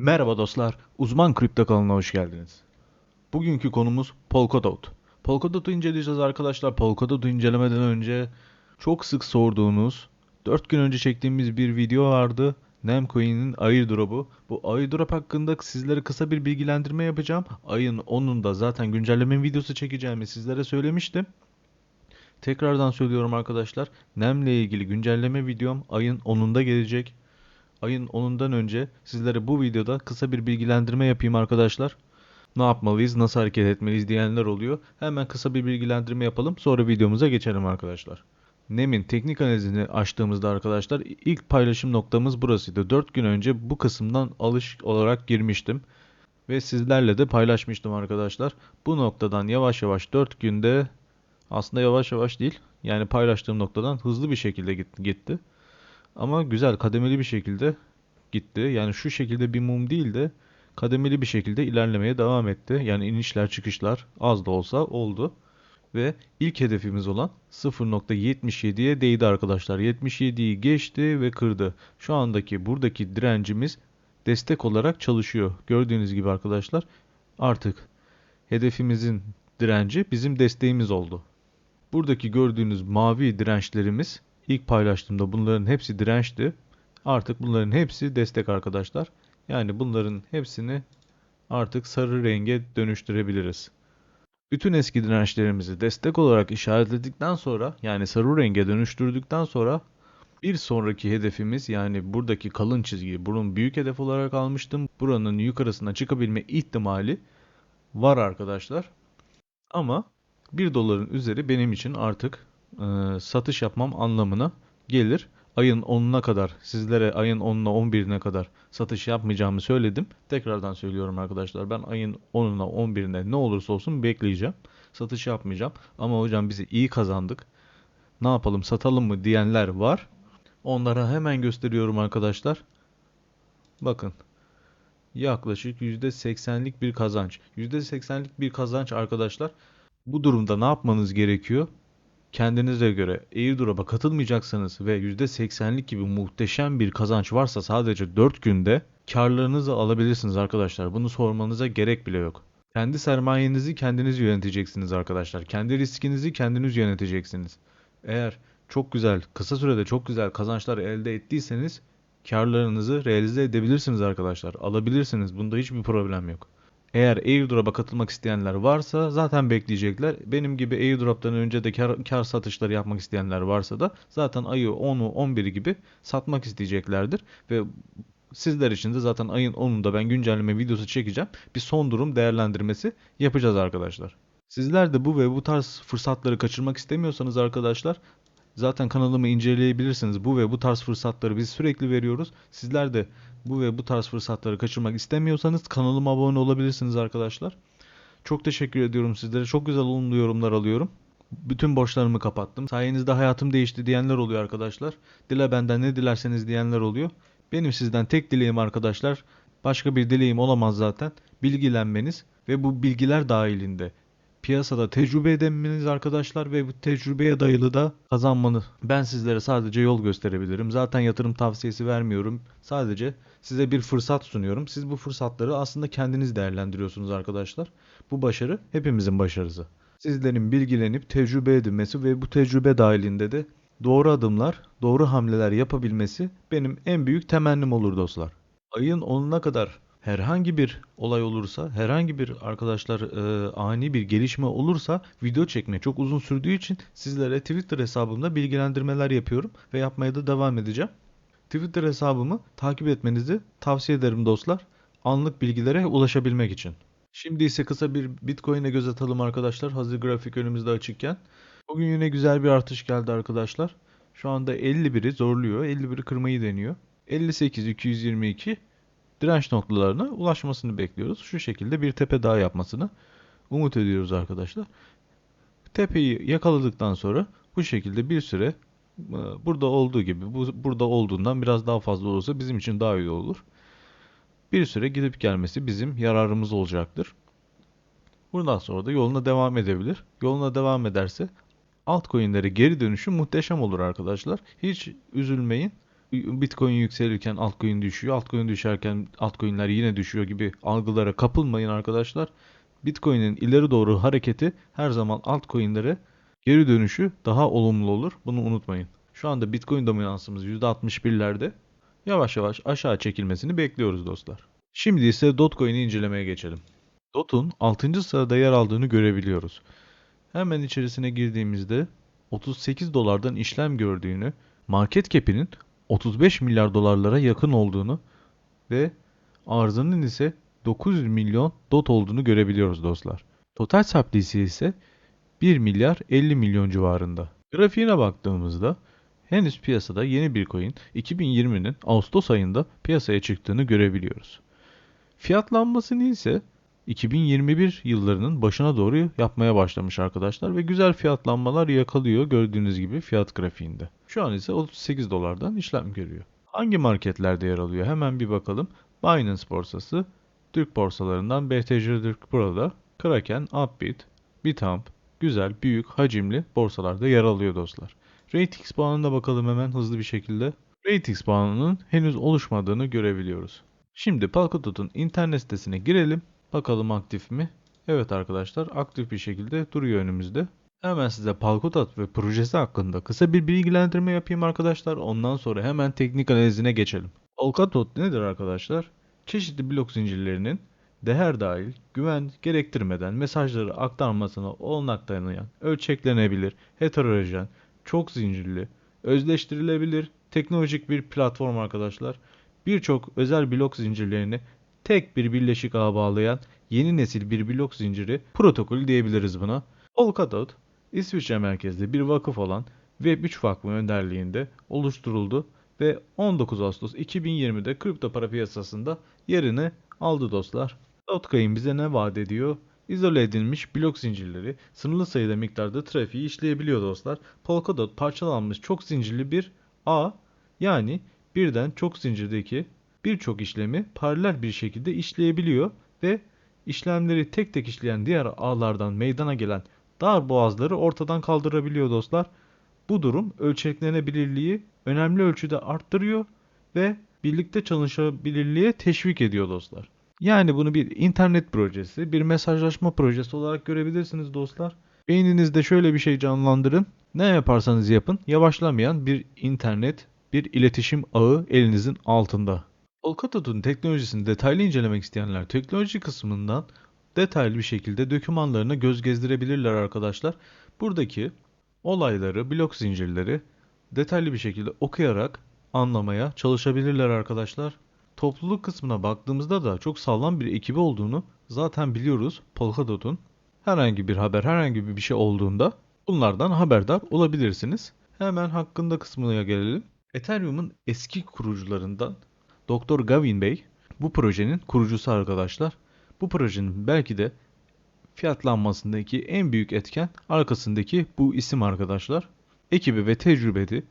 Merhaba dostlar, Uzman Kripto kanalına hoş geldiniz. Bugünkü konumuz Polkadot. Polkadot'u inceleyeceğiz arkadaşlar. Polkadot'u incelemeden önce çok sık sorduğunuz, 4 gün önce çektiğimiz bir video vardı. Nemcoin'in airdrop'u. Bu airdrop hakkında sizlere kısa bir bilgilendirme yapacağım. Ayın 10'unda zaten güncelleme videosu çekeceğimi sizlere söylemiştim. Tekrardan söylüyorum arkadaşlar. NEM ile ilgili güncelleme videom ayın 10'unda gelecek. Ayın 10'undan önce sizlere bu videoda kısa bir bilgilendirme yapayım arkadaşlar. Ne yapmalıyız, nasıl hareket etmeliyiz diyenler oluyor. Hemen kısa bir bilgilendirme yapalım. Sonra videomuza geçelim arkadaşlar. NEM'in teknik analizini açtığımızda arkadaşlar ilk paylaşım noktamız burasıydı. 4 gün önce bu kısımdan alış olarak girmiştim. Ve sizlerle de paylaşmıştım arkadaşlar. Bu noktadan yavaş yavaş 4 günde aslında yavaş yavaş değil. Yani paylaştığım noktadan hızlı bir şekilde git- gitti. Ama güzel kademeli bir şekilde gitti. Yani şu şekilde bir mum değil de kademeli bir şekilde ilerlemeye devam etti. Yani inişler çıkışlar az da olsa oldu. Ve ilk hedefimiz olan 0.77'ye değdi arkadaşlar. 77'yi geçti ve kırdı. Şu andaki buradaki direncimiz destek olarak çalışıyor. Gördüğünüz gibi arkadaşlar artık hedefimizin direnci bizim desteğimiz oldu. Buradaki gördüğünüz mavi dirençlerimiz ilk paylaştığımda bunların hepsi dirençti. Artık bunların hepsi destek arkadaşlar. Yani bunların hepsini artık sarı renge dönüştürebiliriz. Bütün eski dirençlerimizi destek olarak işaretledikten sonra yani sarı renge dönüştürdükten sonra bir sonraki hedefimiz yani buradaki kalın çizgiyi bunun büyük hedef olarak almıştım. Buranın yukarısına çıkabilme ihtimali var arkadaşlar. Ama 1 doların üzeri benim için artık e, satış yapmam anlamına gelir. Ayın 10'una kadar sizlere ayın 10'una 11'ine kadar satış yapmayacağımı söyledim. Tekrardan söylüyorum arkadaşlar. Ben ayın 10'una 11'ine ne olursa olsun bekleyeceğim. Satış yapmayacağım. Ama hocam bizi iyi kazandık. Ne yapalım satalım mı diyenler var. Onlara hemen gösteriyorum arkadaşlar. Bakın yaklaşık %80'lik bir kazanç. %80'lik bir kazanç arkadaşlar. Bu durumda ne yapmanız gerekiyor? Kendinize göre airdrop'a katılmayacaksanız ve %80'lik gibi muhteşem bir kazanç varsa sadece 4 günde karlarınızı alabilirsiniz arkadaşlar. Bunu sormanıza gerek bile yok. Kendi sermayenizi kendiniz yöneteceksiniz arkadaşlar. Kendi riskinizi kendiniz yöneteceksiniz. Eğer çok güzel, kısa sürede çok güzel kazançlar elde ettiyseniz karlarınızı realize edebilirsiniz arkadaşlar. Alabilirsiniz. Bunda hiçbir problem yok. Eğer airdrop'a katılmak isteyenler varsa zaten bekleyecekler. Benim gibi airdrop'tan önce de kar, kar satışları yapmak isteyenler varsa da zaten ayı 10'u 11'i gibi satmak isteyeceklerdir. Ve sizler için de zaten ayın 10'unda ben güncelleme videosu çekeceğim. Bir son durum değerlendirmesi yapacağız arkadaşlar. Sizler de bu ve bu tarz fırsatları kaçırmak istemiyorsanız arkadaşlar Zaten kanalımı inceleyebilirsiniz. Bu ve bu tarz fırsatları biz sürekli veriyoruz. Sizler de bu ve bu tarz fırsatları kaçırmak istemiyorsanız kanalıma abone olabilirsiniz arkadaşlar. Çok teşekkür ediyorum sizlere. Çok güzel olumlu yorumlar alıyorum. Bütün borçlarımı kapattım. Sayenizde hayatım değişti diyenler oluyor arkadaşlar. Dile benden ne dilerseniz diyenler oluyor. Benim sizden tek dileğim arkadaşlar. Başka bir dileğim olamaz zaten. Bilgilenmeniz ve bu bilgiler dahilinde piyasada tecrübe edinmeniz arkadaşlar ve bu tecrübeye dayalı da kazanmanız. Ben sizlere sadece yol gösterebilirim. Zaten yatırım tavsiyesi vermiyorum. Sadece size bir fırsat sunuyorum. Siz bu fırsatları aslında kendiniz değerlendiriyorsunuz arkadaşlar. Bu başarı hepimizin başarısı. Sizlerin bilgilenip tecrübe edinmesi ve bu tecrübe dahilinde de doğru adımlar, doğru hamleler yapabilmesi benim en büyük temennim olur dostlar. Ayın 10'una kadar herhangi bir olay olursa, herhangi bir arkadaşlar e, ani bir gelişme olursa video çekmeye çok uzun sürdüğü için sizlere Twitter hesabımda bilgilendirmeler yapıyorum ve yapmaya da devam edeceğim. Twitter hesabımı takip etmenizi tavsiye ederim dostlar. Anlık bilgilere ulaşabilmek için. Şimdi ise kısa bir Bitcoin'e göz atalım arkadaşlar. Hazır grafik önümüzde açıkken. Bugün yine güzel bir artış geldi arkadaşlar. Şu anda 51'i zorluyor. 51'i kırmayı deniyor. 58 222 direnç noktalarına ulaşmasını bekliyoruz. Şu şekilde bir tepe daha yapmasını umut ediyoruz arkadaşlar. Tepeyi yakaladıktan sonra bu şekilde bir süre e, burada olduğu gibi bu burada olduğundan biraz daha fazla olursa bizim için daha iyi olur. Bir süre gidip gelmesi bizim yararımız olacaktır. Bundan sonra da yoluna devam edebilir. Yoluna devam ederse altcoin'lere geri dönüşü muhteşem olur arkadaşlar. Hiç üzülmeyin. Bitcoin yükselirken altcoin düşüyor, altcoin düşerken altcoin'ler yine düşüyor gibi algılara kapılmayın arkadaşlar. Bitcoin'in ileri doğru hareketi her zaman altcoin'lere geri dönüşü daha olumlu olur. Bunu unutmayın. Şu anda Bitcoin dominansımız %61'lerde. Yavaş yavaş aşağı çekilmesini bekliyoruz dostlar. Şimdi ise Dogecoin'i incelemeye geçelim. DOT'un 6. sırada yer aldığını görebiliyoruz. Hemen içerisine girdiğimizde 38 dolardan işlem gördüğünü, market cap'inin 35 milyar dolarlara yakın olduğunu ve arzının ise 900 milyon dot olduğunu görebiliyoruz dostlar. Total supply'si ise 1 milyar 50 milyon civarında. Grafiğine baktığımızda henüz piyasada yeni bir coin 2020'nin Ağustos ayında piyasaya çıktığını görebiliyoruz. Fiyatlanmasını ise 2021 yıllarının başına doğru yapmaya başlamış arkadaşlar ve güzel fiyatlanmalar yakalıyor gördüğünüz gibi fiyat grafiğinde. Şu an ise 38 dolardan işlem görüyor. Hangi marketlerde yer alıyor hemen bir bakalım. Binance borsası, Türk borsalarından BTC Türk burada, Kraken, Upbit, Bitamp, güzel, büyük, hacimli borsalarda yer alıyor dostlar. RateX puanına bakalım hemen hızlı bir şekilde. RateX puanının henüz oluşmadığını görebiliyoruz. Şimdi Polkadot'un internet sitesine girelim. Bakalım aktif mi? Evet arkadaşlar aktif bir şekilde duruyor önümüzde. Hemen size Polkadot ve projesi hakkında kısa bir bilgilendirme yapayım arkadaşlar. Ondan sonra hemen teknik analizine geçelim. Polkadot nedir arkadaşlar? Çeşitli blok zincirlerinin değer dahil güven gerektirmeden mesajları aktarmasına olanak tanıyan, ölçeklenebilir, heterojen, çok zincirli, özleştirilebilir teknolojik bir platform arkadaşlar. Birçok özel blok zincirlerini tek bir birleşik ağa bağlayan yeni nesil bir blok zinciri protokolü diyebiliriz buna. Polkadot, İsviçre merkezli bir vakıf olan Web3 Vakfı önderliğinde oluşturuldu ve 19 Ağustos 2020'de kripto para piyasasında yerini aldı dostlar. Dogecoin bize ne vaat ediyor? İzole edilmiş blok zincirleri sınırlı sayıda miktarda trafiği işleyebiliyor dostlar. Polkadot parçalanmış çok zincirli bir ağ yani birden çok zincirdeki birçok işlemi paralel bir şekilde işleyebiliyor ve işlemleri tek tek işleyen diğer ağlardan meydana gelen dar boğazları ortadan kaldırabiliyor dostlar. Bu durum ölçeklenebilirliği önemli ölçüde arttırıyor ve birlikte çalışabilirliğe teşvik ediyor dostlar. Yani bunu bir internet projesi, bir mesajlaşma projesi olarak görebilirsiniz dostlar. Beyninizde şöyle bir şey canlandırın. Ne yaparsanız yapın yavaşlamayan bir internet, bir iletişim ağı elinizin altında. Polkadot'un teknolojisini detaylı incelemek isteyenler teknoloji kısmından detaylı bir şekilde dokümanlarına göz gezdirebilirler arkadaşlar. Buradaki olayları, blok zincirleri detaylı bir şekilde okuyarak anlamaya çalışabilirler arkadaşlar. Topluluk kısmına baktığımızda da çok sağlam bir ekibi olduğunu zaten biliyoruz Polkadot'un. Herhangi bir haber, herhangi bir şey olduğunda bunlardan haberdar olabilirsiniz. Hemen hakkında kısmına gelelim. Ethereum'un eski kurucularından Dr. Gavin Bey bu projenin kurucusu arkadaşlar. Bu projenin belki de fiyatlanmasındaki en büyük etken arkasındaki bu isim arkadaşlar. Ekibi ve tecrübeli,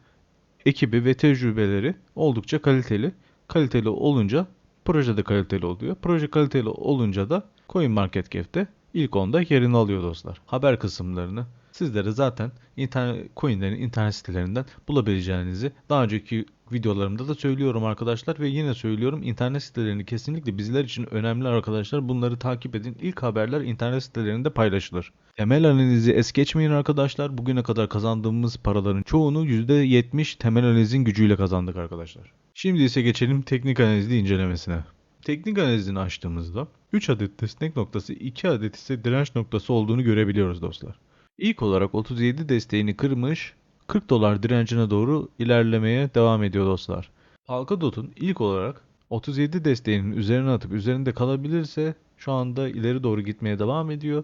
ekibi ve tecrübeleri oldukça kaliteli. Kaliteli olunca proje de kaliteli oluyor. Proje kaliteli olunca da CoinMarketCap'te ilk onda yerini alıyor dostlar. Haber kısımlarını sizlere zaten internet, coinlerin internet sitelerinden bulabileceğinizi daha önceki videolarımda da söylüyorum arkadaşlar ve yine söylüyorum internet sitelerini kesinlikle bizler için önemli arkadaşlar. Bunları takip edin. İlk haberler internet sitelerinde paylaşılır. Temel analizi es geçmeyin arkadaşlar. Bugüne kadar kazandığımız paraların çoğunu %70 temel analizin gücüyle kazandık arkadaşlar. Şimdi ise geçelim teknik analizi incelemesine. Teknik analizini açtığımızda 3 adet destek noktası 2 adet ise direnç noktası olduğunu görebiliyoruz dostlar. İlk olarak 37 desteğini kırmış 40 dolar direncine doğru ilerlemeye devam ediyor dostlar. Polkadot'un ilk olarak 37 desteğinin üzerine atıp üzerinde kalabilirse şu anda ileri doğru gitmeye devam ediyor.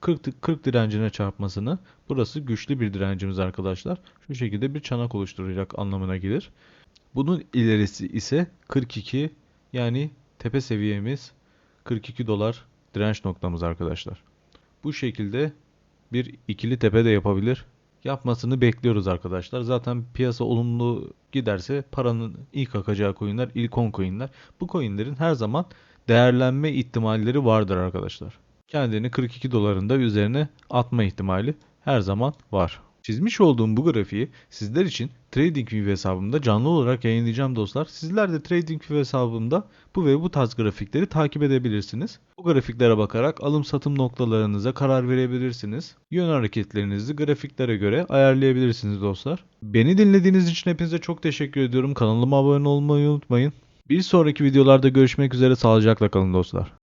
40, 40 direncine çarpmasını burası güçlü bir direncimiz arkadaşlar. Şu şekilde bir çanak oluşturacak anlamına gelir. Bunun ilerisi ise 42 yani tepe seviyemiz 42 dolar direnç noktamız arkadaşlar. Bu şekilde bir ikili tepe de yapabilir. Yapmasını bekliyoruz arkadaşlar. Zaten piyasa olumlu giderse paranın ilk akacağı coinler ilk 10 coinler. Bu coinlerin her zaman değerlenme ihtimalleri vardır arkadaşlar. Kendini 42 dolarında üzerine atma ihtimali her zaman var. Çizmiş olduğum bu grafiği sizler için TradingView hesabımda canlı olarak yayınlayacağım dostlar. Sizler de TradingView hesabımda bu ve bu tarz grafikleri takip edebilirsiniz. Bu grafiklere bakarak alım satım noktalarınıza karar verebilirsiniz. Yön hareketlerinizi grafiklere göre ayarlayabilirsiniz dostlar. Beni dinlediğiniz için hepinize çok teşekkür ediyorum. Kanalıma abone olmayı unutmayın. Bir sonraki videolarda görüşmek üzere sağlıcakla kalın dostlar.